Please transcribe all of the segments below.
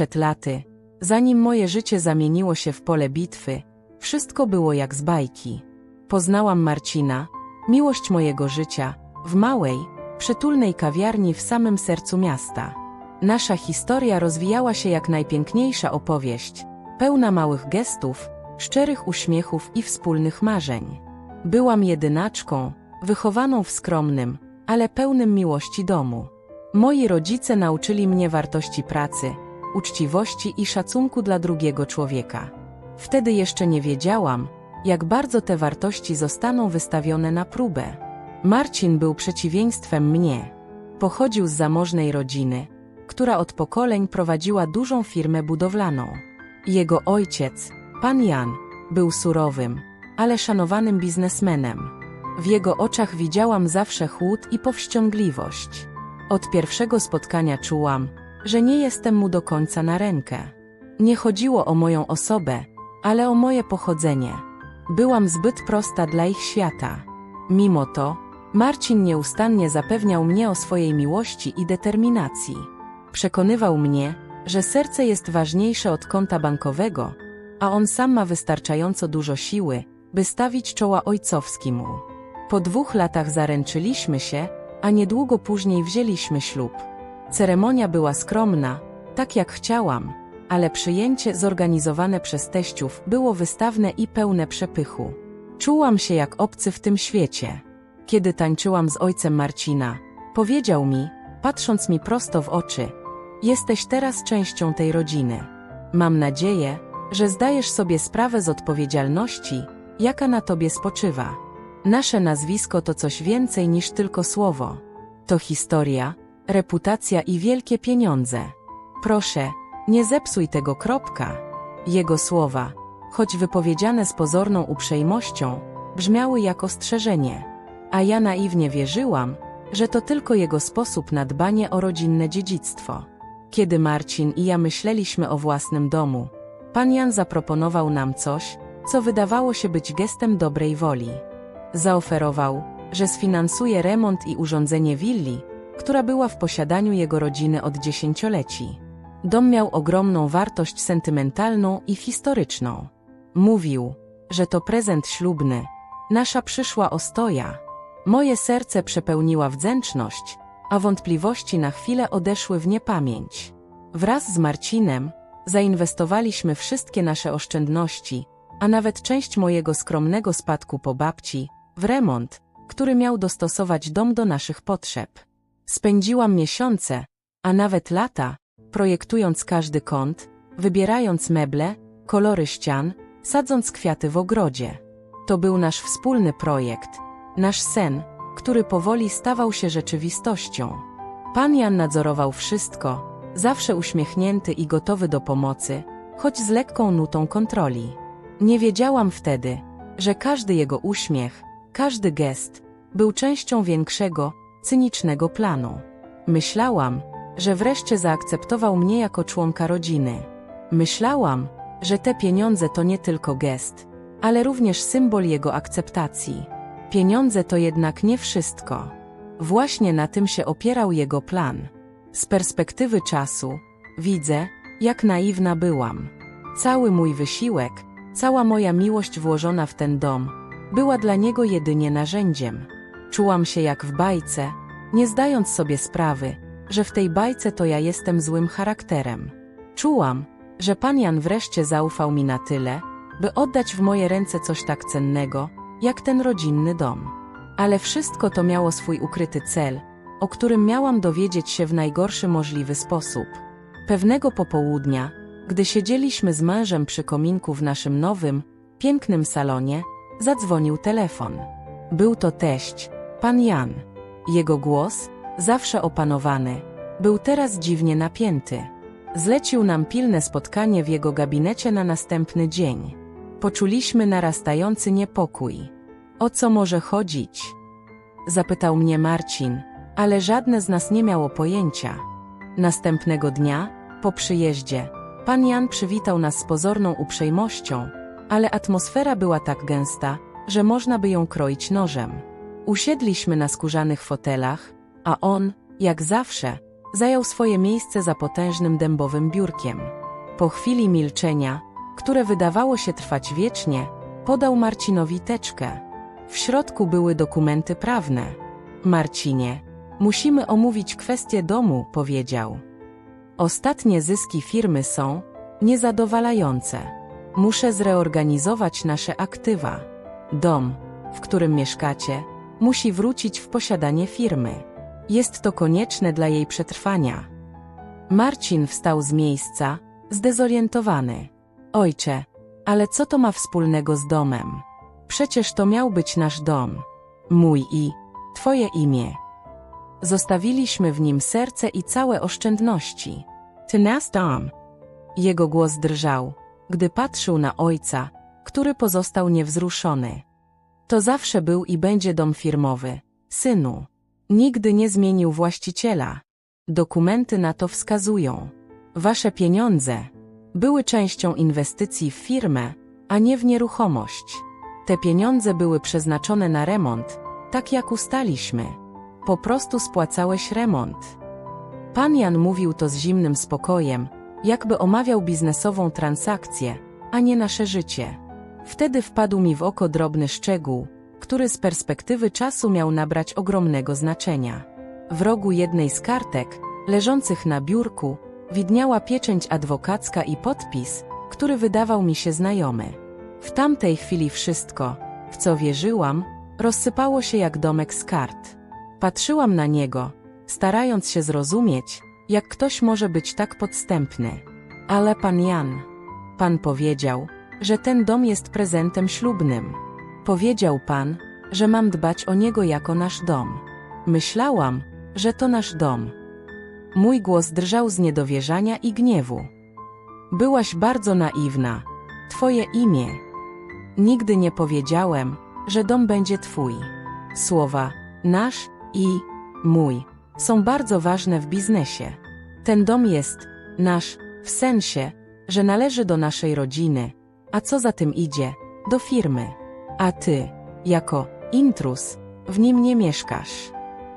przed laty, zanim moje życie zamieniło się w pole bitwy, wszystko było jak z bajki. Poznałam Marcina, miłość mojego życia, w małej, przytulnej kawiarni w samym sercu miasta. Nasza historia rozwijała się jak najpiękniejsza opowieść, pełna małych gestów, szczerych uśmiechów i wspólnych marzeń. Byłam jedynaczką, wychowaną w skromnym, ale pełnym miłości domu. Moi rodzice nauczyli mnie wartości pracy, uczciwości i szacunku dla drugiego człowieka. Wtedy jeszcze nie wiedziałam, jak bardzo te wartości zostaną wystawione na próbę. Marcin był przeciwieństwem mnie. Pochodził z zamożnej rodziny, która od pokoleń prowadziła dużą firmę budowlaną. Jego ojciec, pan Jan, był surowym, ale szanowanym biznesmenem. W jego oczach widziałam zawsze chłód i powściągliwość. Od pierwszego spotkania czułam, że nie jestem mu do końca na rękę. Nie chodziło o moją osobę, ale o moje pochodzenie. Byłam zbyt prosta dla ich świata. Mimo to, Marcin nieustannie zapewniał mnie o swojej miłości i determinacji. Przekonywał mnie, że serce jest ważniejsze od konta bankowego, a on sam ma wystarczająco dużo siły, by stawić czoła ojcowskimu. Po dwóch latach zaręczyliśmy się, a niedługo później wzięliśmy ślub. Ceremonia była skromna, tak jak chciałam, ale przyjęcie zorganizowane przez teściów było wystawne i pełne przepychu. Czułam się jak obcy w tym świecie. Kiedy tańczyłam z ojcem Marcina, powiedział mi, patrząc mi prosto w oczy, jesteś teraz częścią tej rodziny. Mam nadzieję, że zdajesz sobie sprawę z odpowiedzialności, jaka na tobie spoczywa. Nasze nazwisko to coś więcej niż tylko słowo. To historia, reputacja i wielkie pieniądze. Proszę, nie zepsuj tego kropka. Jego słowa, choć wypowiedziane z pozorną uprzejmością, brzmiały jak ostrzeżenie. A ja naiwnie wierzyłam, że to tylko jego sposób na dbanie o rodzinne dziedzictwo. Kiedy Marcin i ja myśleliśmy o własnym domu, pan Jan zaproponował nam coś, co wydawało się być gestem dobrej woli. Zaoferował, że sfinansuje remont i urządzenie willi, która była w posiadaniu jego rodziny od dziesięcioleci. Dom miał ogromną wartość sentymentalną i historyczną. Mówił, że to prezent ślubny, nasza przyszła ostoja. Moje serce przepełniła wdzięczność, a wątpliwości na chwilę odeszły w niepamięć. Wraz z Marcinem zainwestowaliśmy wszystkie nasze oszczędności, a nawet część mojego skromnego spadku po babci, w remont, który miał dostosować dom do naszych potrzeb. Spędziłam miesiące, a nawet lata, projektując każdy kąt, wybierając meble, kolory ścian, sadząc kwiaty w ogrodzie. To był nasz wspólny projekt, nasz sen, który powoli stawał się rzeczywistością. Pan Jan nadzorował wszystko, zawsze uśmiechnięty i gotowy do pomocy, choć z lekką nutą kontroli. Nie wiedziałam wtedy, że każdy jego uśmiech, każdy gest był częścią większego, cynicznego planu. Myślałam, że wreszcie zaakceptował mnie jako członka rodziny. Myślałam, że te pieniądze to nie tylko gest, ale również symbol jego akceptacji. Pieniądze to jednak nie wszystko. Właśnie na tym się opierał jego plan. Z perspektywy czasu, widzę, jak naiwna byłam. Cały mój wysiłek, cała moja miłość włożona w ten dom, była dla niego jedynie narzędziem. Czułam się jak w bajce, nie zdając sobie sprawy, że w tej bajce to ja jestem złym charakterem. Czułam, że pan Jan wreszcie zaufał mi na tyle, by oddać w moje ręce coś tak cennego, jak ten rodzinny dom. Ale wszystko to miało swój ukryty cel, o którym miałam dowiedzieć się w najgorszy możliwy sposób. Pewnego popołudnia, gdy siedzieliśmy z mężem przy kominku w naszym nowym, pięknym salonie, zadzwonił telefon. Był to teść, pan Jan. Jego głos, zawsze opanowany, był teraz dziwnie napięty. Zlecił nam pilne spotkanie w jego gabinecie na następny dzień. Poczuliśmy narastający niepokój. O co może chodzić? Zapytał mnie Marcin, ale żadne z nas nie miało pojęcia. Następnego dnia, po przyjeździe, pan Jan przywitał nas z pozorną uprzejmością, ale atmosfera była tak gęsta, że można by ją kroić nożem. Usiedliśmy na skórzanych fotelach, a on, jak zawsze, zajął swoje miejsce za potężnym dębowym biurkiem. Po chwili milczenia, które wydawało się trwać wiecznie, podał Marcinowi teczkę. W środku były dokumenty prawne. Marcinie, musimy omówić kwestię domu, powiedział. Ostatnie zyski firmy są niezadowalające. Muszę zreorganizować nasze aktywa. Dom, w którym mieszkacie, musi wrócić w posiadanie firmy. Jest to konieczne dla jej przetrwania. Marcin wstał z miejsca, zdezorientowany. Ojcze, ale co to ma wspólnego z domem? Przecież to miał być nasz dom. Mój i Twoje imię. Zostawiliśmy w nim serce i całe oszczędności. Ty nas dom. Jego głos drżał, gdy patrzył na ojca, który pozostał niewzruszony. To zawsze był i będzie dom firmowy. Synu. Nigdy nie zmienił właściciela. Dokumenty na to wskazują. Wasze pieniądze były częścią inwestycji w firmę, a nie w nieruchomość. Te pieniądze były przeznaczone na remont, tak jak ustaliśmy. Po prostu spłacałeś remont. Pan Jan mówił to z zimnym spokojem, jakby omawiał biznesową transakcję, a nie nasze życie. Wtedy wpadł mi w oko drobny szczegół, który z perspektywy czasu miał nabrać ogromnego znaczenia. W rogu jednej z kartek, leżących na biurku, widniała pieczęć adwokacka i podpis, który wydawał mi się znajomy. W tamtej chwili wszystko, w co wierzyłam, rozsypało się jak domek z kart. Patrzyłam na niego, starając się zrozumieć, jak ktoś może być tak podstępny. Ale pan Jan, pan powiedział, że ten dom jest prezentem ślubnym. Powiedział pan, że mam dbać o niego jako nasz dom. Myślałam, że to nasz dom. Mój głos drżał z niedowierzania i gniewu. Byłaś bardzo naiwna. Twoje imię. Nigdy nie powiedziałem, że dom będzie twój. Słowa nasz i mój są bardzo ważne w biznesie. Ten dom jest nasz w sensie, że należy do naszej rodziny, a co za tym idzie, do firmy. A ty, jako intrus, w nim nie mieszkasz.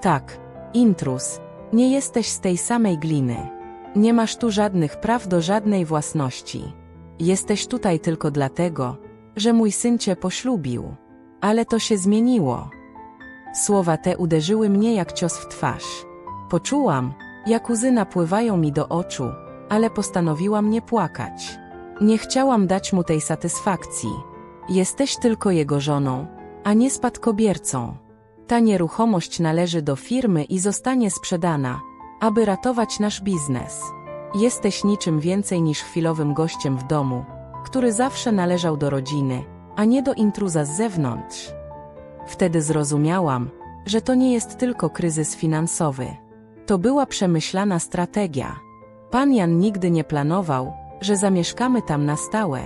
Tak, intrus, nie jesteś z tej samej gliny. Nie masz tu żadnych praw do żadnej własności. Jesteś tutaj tylko dlatego, że mój syn cię poślubił. Ale to się zmieniło. Słowa te uderzyły mnie jak cios w twarz. Poczułam, jak łzy napływają mi do oczu, ale postanowiłam nie płakać. Nie chciałam dać mu tej satysfakcji. Jesteś tylko jego żoną, a nie spadkobiercą. Ta nieruchomość należy do firmy i zostanie sprzedana, aby ratować nasz biznes. Jesteś niczym więcej niż chwilowym gościem w domu, który zawsze należał do rodziny, a nie do intruza z zewnątrz. Wtedy zrozumiałam, że to nie jest tylko kryzys finansowy. To była przemyślana strategia. Pan Jan nigdy nie planował, że zamieszkamy tam na stałe.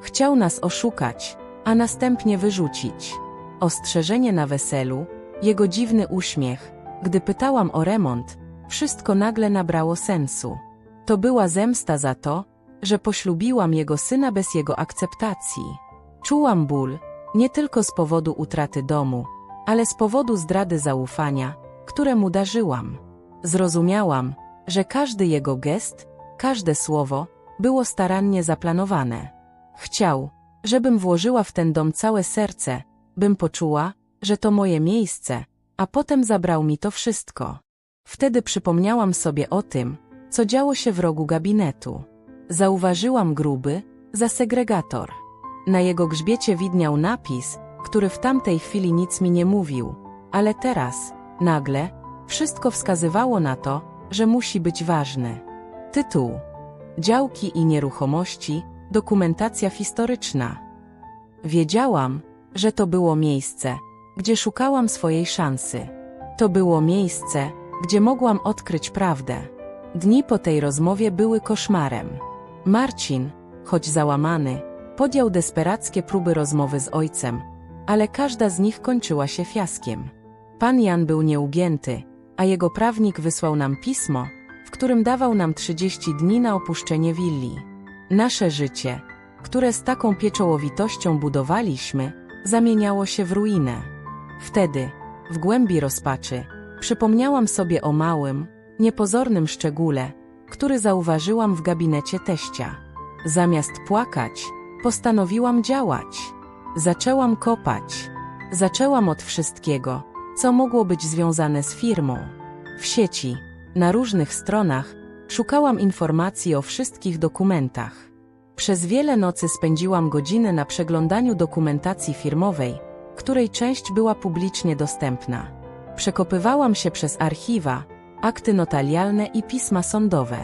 Chciał nas oszukać, a następnie wyrzucić. Ostrzeżenie na weselu, jego dziwny uśmiech, gdy pytałam o remont, wszystko nagle nabrało sensu. To była zemsta za to, że poślubiłam jego syna bez jego akceptacji. Czułam ból, nie tylko z powodu utraty domu, ale z powodu zdrady zaufania, któremu darzyłam. Zrozumiałam, że każdy jego gest, każde słowo, było starannie zaplanowane. Chciał, żebym włożyła w ten dom całe serce, bym poczuła, że to moje miejsce, a potem zabrał mi to wszystko. Wtedy przypomniałam sobie o tym, co działo się w rogu gabinetu. Zauważyłam gruby, zasegregator. Na jego grzbiecie widniał napis, który w tamtej chwili nic mi nie mówił, ale teraz, nagle, wszystko wskazywało na to, że musi być ważny. Tytuł: Działki i nieruchomości, dokumentacja historyczna. Wiedziałam, że to było miejsce, gdzie szukałam swojej szansy. To było miejsce, gdzie mogłam odkryć prawdę. Dni po tej rozmowie były koszmarem. Marcin, choć załamany, podjął desperackie próby rozmowy z ojcem, ale każda z nich kończyła się fiaskiem. Pan Jan był nieugięty, a jego prawnik wysłał nam pismo, w którym dawał nam 30 dni na opuszczenie willi. Nasze życie, które z taką pieczołowitością budowaliśmy, zamieniało się w ruinę. Wtedy, w głębi rozpaczy, przypomniałam sobie o małym, niepozornym szczególe, który zauważyłam w gabinecie teścia. Zamiast płakać, postanowiłam działać. Zaczęłam kopać. Zaczęłam od wszystkiego, co mogło być związane z firmą. W sieci, na różnych stronach, szukałam informacji o wszystkich dokumentach. Przez wiele nocy spędziłam godziny na przeglądaniu dokumentacji firmowej, której część była publicznie dostępna. Przekopywałam się przez archiwa, akty notarialne i pisma sądowe.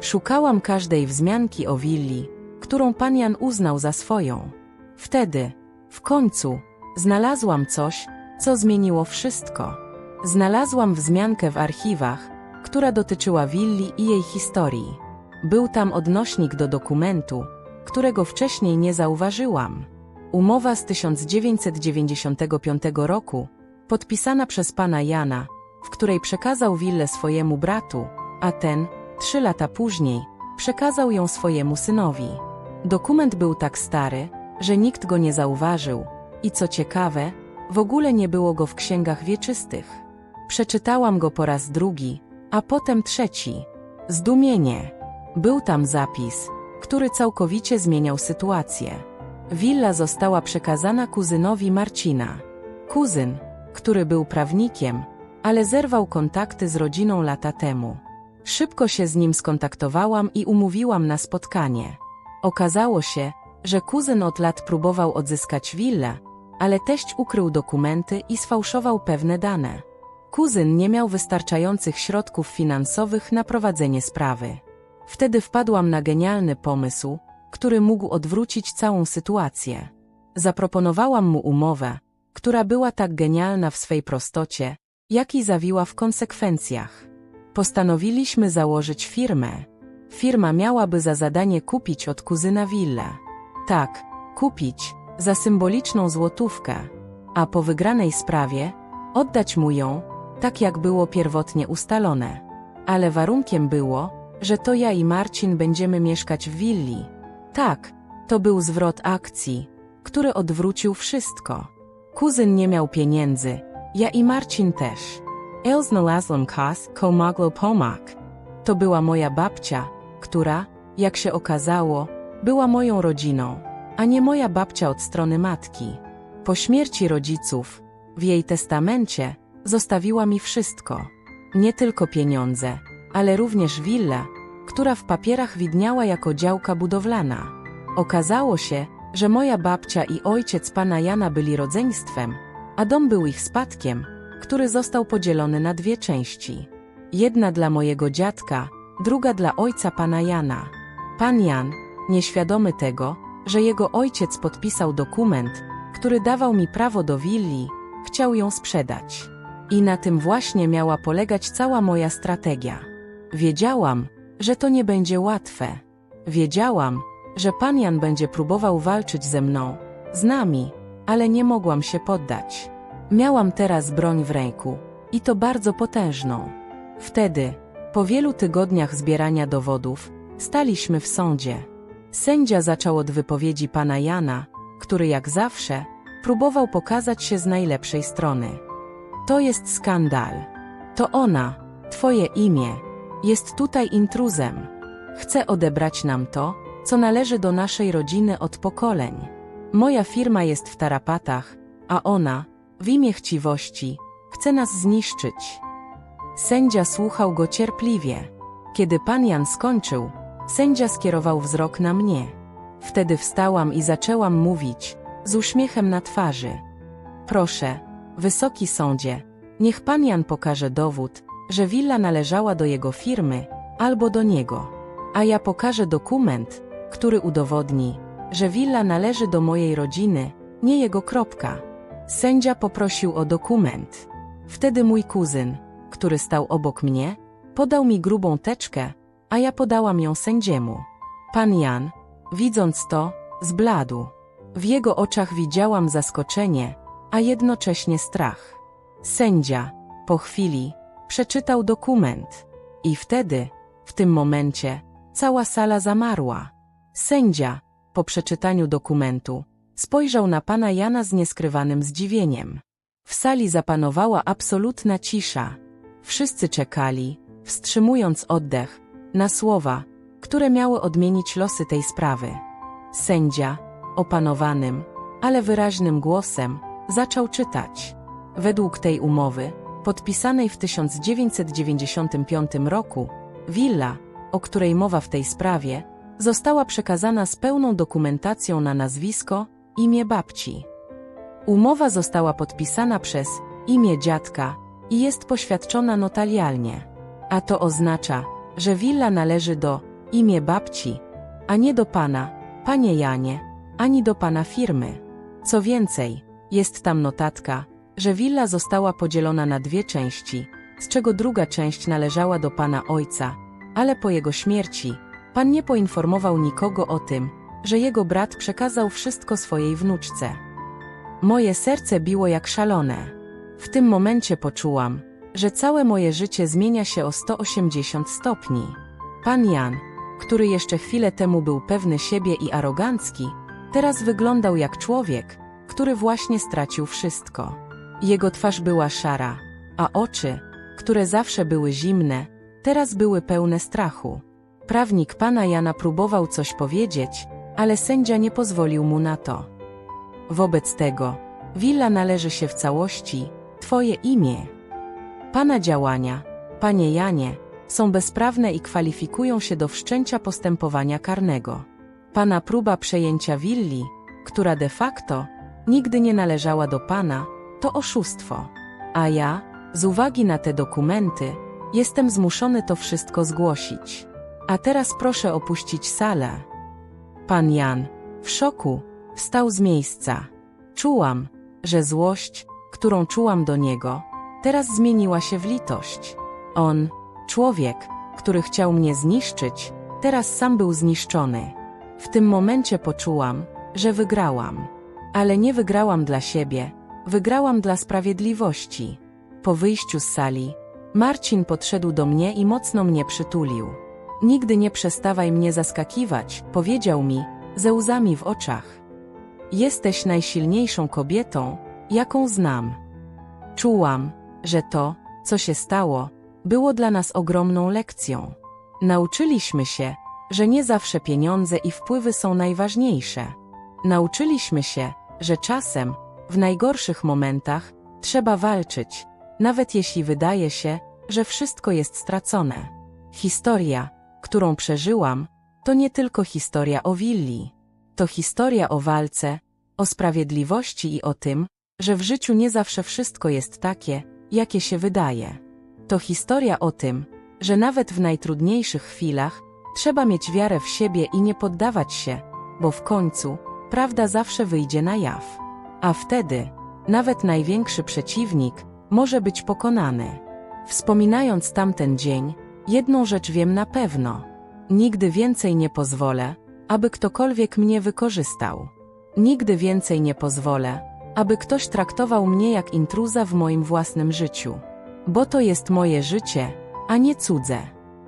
Szukałam każdej wzmianki o willi, którą pan Jan uznał za swoją. Wtedy, w końcu, znalazłam coś, co zmieniło wszystko. Znalazłam wzmiankę w archiwach, która dotyczyła willi i jej historii. Był tam odnośnik do dokumentu, którego wcześniej nie zauważyłam. Umowa z 1995 roku, podpisana przez pana Jana, w której przekazał willę swojemu bratu, a ten, trzy lata później, przekazał ją swojemu synowi. Dokument był tak stary, że nikt go nie zauważył i co ciekawe, w ogóle nie było go w księgach wieczystych. Przeczytałam go po raz drugi, a potem trzeci. Zdumienie. Był tam zapis, który całkowicie zmieniał sytuację. Willa została przekazana kuzynowi Marcina. Kuzyn, który był prawnikiem, ale zerwał kontakty z rodziną lata temu. Szybko się z nim skontaktowałam i umówiłam na spotkanie. Okazało się, że kuzyn od lat próbował odzyskać willę, ale teść ukrył dokumenty i sfałszował pewne dane. Kuzyn nie miał wystarczających środków finansowych na prowadzenie sprawy. Wtedy wpadłam na genialny pomysł, który mógł odwrócić całą sytuację. Zaproponowałam mu umowę, która była tak genialna w swej prostocie, jak i zawiła w konsekwencjach. Postanowiliśmy założyć firmę. Firma miałaby za zadanie kupić od kuzyna willę. Tak, kupić, za symboliczną złotówkę, a po wygranej sprawie oddać mu ją, tak jak było pierwotnie ustalone. Ale warunkiem było, że to ja i Marcin będziemy mieszkać w willi. Tak, to był zwrot akcji, który odwrócił wszystko. Kuzyn nie miał pieniędzy, ja i Marcin też. El znalazłem kas, ko mogło pomak. To była moja babcia, która, jak się okazało, była moją rodziną, a nie moja babcia od strony matki. Po śmierci rodziców, w jej testamencie, zostawiła mi wszystko. Nie tylko pieniądze, ale również willę, która w papierach widniała jako działka budowlana. Okazało się, że moja babcia i ojciec pana Jana byli rodzeństwem, a dom był ich spadkiem, który został podzielony na dwie części. Jedna dla mojego dziadka, druga dla ojca pana Jana. Pan Jan, nieświadomy tego, że jego ojciec podpisał dokument, który dawał mi prawo do willi, chciał ją sprzedać. I na tym właśnie miała polegać cała moja strategia. Wiedziałam, że to nie będzie łatwe. Wiedziałam, że pan Jan będzie próbował walczyć ze mną, z nami, ale nie mogłam się poddać. Miałam teraz broń w ręku, i to bardzo potężną. Wtedy, po wielu tygodniach zbierania dowodów, staliśmy w sądzie. Sędzia zaczął od wypowiedzi pana Jana, który jak zawsze próbował pokazać się z najlepszej strony. To jest skandal. To ona, twoje imię, jest tutaj intruzem. Chce odebrać nam to, co należy do naszej rodziny od pokoleń. Moja firma jest w tarapatach, a ona, w imię chciwości, chce nas zniszczyć. Sędzia słuchał go cierpliwie. Kiedy pan Jan skończył, sędzia skierował wzrok na mnie. Wtedy wstałam i zaczęłam mówić, z uśmiechem na twarzy. Proszę, wysoki sądzie, niech pan Jan pokaże dowód, że willa należała do jego firmy, albo do niego. A ja pokażę dokument, który udowodni, że willa należy do mojej rodziny, nie jego kropka. Sędzia poprosił o dokument. Wtedy mój kuzyn, który stał obok mnie, podał mi grubą teczkę, a ja podałam ją sędziemu. Pan Jan, widząc to, zbladł. W jego oczach widziałam zaskoczenie, a jednocześnie strach. Sędzia, po chwili, przeczytał dokument. I wtedy, w tym momencie, cała sala zamarła. Sędzia, po przeczytaniu dokumentu, spojrzał na pana Jana z nieskrywanym zdziwieniem. W sali zapanowała absolutna cisza. Wszyscy czekali, wstrzymując oddech na słowa, które miały odmienić losy tej sprawy. Sędzia, opanowanym, ale wyraźnym głosem, zaczął czytać. Według tej umowy, podpisanej w 1995 roku, willa, o której mowa w tej sprawie, została przekazana z pełną dokumentacją na nazwisko, imię babci. Umowa została podpisana przez imię dziadka i jest poświadczona notarialnie. A to oznacza, że willa należy do imię babci, a nie do pana, panie Janie, ani do pana firmy. Co więcej, jest tam notatka, że willa została podzielona na dwie części, z czego druga część należała do pana ojca, ale po jego śmierci, pan nie poinformował nikogo o tym, że jego brat przekazał wszystko swojej wnuczce. Moje serce biło jak szalone. W tym momencie poczułam, że całe moje życie zmienia się o 180 stopni. Pan Jan, który jeszcze chwilę temu był pewny siebie i arogancki, teraz wyglądał jak człowiek, który właśnie stracił wszystko. Jego twarz była szara, a oczy, które zawsze były zimne, teraz były pełne strachu. Prawnik pana Jana próbował coś powiedzieć, ale sędzia nie pozwolił mu na to. Wobec tego, willa należy się w całości, twoje imię. Pana działania, panie Janie, są bezprawne i kwalifikują się do wszczęcia postępowania karnego. Pana próba przejęcia willi, która de facto nigdy nie należała do pana, to oszustwo. A ja, z uwagi na te dokumenty, jestem zmuszony to wszystko zgłosić. A teraz proszę opuścić salę. Pan Jan, w szoku, wstał z miejsca. Czułam, że złość, którą czułam do niego, teraz zmieniła się w litość. On, człowiek, który chciał mnie zniszczyć, teraz sam był zniszczony. W tym momencie poczułam, że wygrałam. Ale nie wygrałam dla siebie, wygrałam dla sprawiedliwości. Po wyjściu z sali, Marcin podszedł do mnie i mocno mnie przytulił. Nigdy nie przestawaj mnie zaskakiwać, powiedział mi, ze łzami w oczach. Jesteś najsilniejszą kobietą, jaką znam. Czułam, że to, co się stało, było dla nas ogromną lekcją. Nauczyliśmy się, że nie zawsze pieniądze i wpływy są najważniejsze. Nauczyliśmy się, że czasem, w najgorszych momentach, trzeba walczyć, nawet jeśli wydaje się, że wszystko jest stracone. Historia, którą przeżyłam, to nie tylko historia o willi. To historia o walce, o sprawiedliwości i o tym, że w życiu nie zawsze wszystko jest takie, jakie się wydaje. To historia o tym, że nawet w najtrudniejszych chwilach trzeba mieć wiarę w siebie i nie poddawać się, bo w końcu prawda zawsze wyjdzie na jaw. A wtedy nawet największy przeciwnik może być pokonany. Wspominając tamten dzień, jedną rzecz wiem na pewno. Nigdy więcej nie pozwolę, aby ktokolwiek mnie wykorzystał. Nigdy więcej nie pozwolę, aby ktoś traktował mnie jak intruza w moim własnym życiu. Bo to jest moje życie, a nie cudze.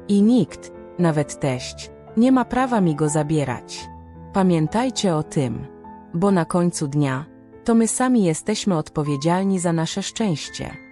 I nikt, nawet teść, nie ma prawa mi go zabierać. Pamiętajcie o tym, bo na końcu dnia to my sami jesteśmy odpowiedzialni za nasze szczęście.